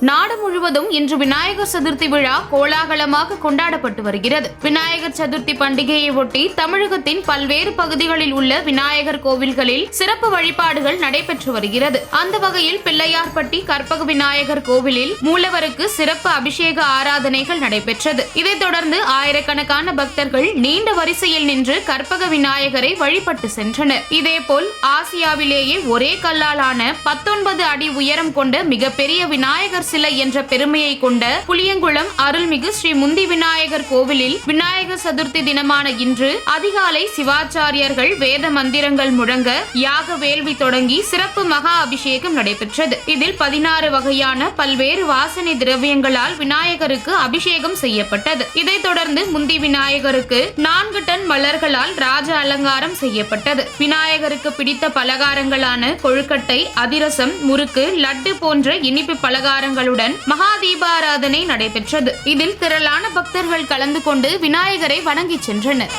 நாடு முழுவதும் இன்று விநாயகர் சதுர்த்தி விழா கோலாகலமாக கொண்டாடப்பட்டு வருகிறது. விநாயகர் சதுர்த்தி பண்டிகையை ஒட்டி தமிழகத்தின் பல்வேறு பகுதிகளில் உள்ள விநாயகர் கோவில்களில் சிறப்பு வழிபாடுகள் நடைபெற்று வருகிறது. அந்த வகையில் பிள்ளையார்பட்டி கற்பக விநாயகர் கோவிலில் மூலவருக்கு சிறப்பு அபிஷேக ஆராதனைகள் நடைபெற்றது. இதைத் தொடர்ந்து ஆயிரக்கணக்கான பக்தர்கள் நீண்ட வரிசையில் நின்று கற்பக விநாயகரை வழிபட்டு சென்றனர். இதேபோல் ஆசியாவிலேயே ஒரே கல்லாலான பத்தொன்பது அடி உயரம் கொண்ட மிகப்பெரிய விநாயகர் சிலை என்ற பெருமையை கொண்ட புளியங்குளம் அருள்மிகு ஸ்ரீ முந்தி விநாயகர் கோவிலில் விநாயகர் சதுர்த்தி தினமான இன்று அதிகாலை சிவாச்சாரியர்கள் வேத மந்திரங்கள் முழங்க யாக வேள்வி தொடங்கி சிறப்பு மகா அபிஷேகம் நடைபெற்றது. இதில் பதினாறு வகையான பல்வேறு வாசனை திரவியங்களால் விநாயகருக்கு அபிஷேகம் செய்யப்பட்டது. இதைத் தொடர்ந்து முந்தி விநாயகருக்கு நான்கு டன் மலர்களால் ராஜ அலங்காரம் செய்யப்பட்டது. விநாயகருக்கு பிடித்த பலகாரங்களான கொழுக்கட்டை அதிரசம் முறுக்கு லட்டு போன்ற இனிப்பு பலகாரங்கள் வாகனங்களுடன் மகா தீபாராதனை நடைபெற்றது. இதில் திரளான பக்தர்கள் கலந்து கொண்டு விநாயகரை வணங்கிச் சென்றனர்.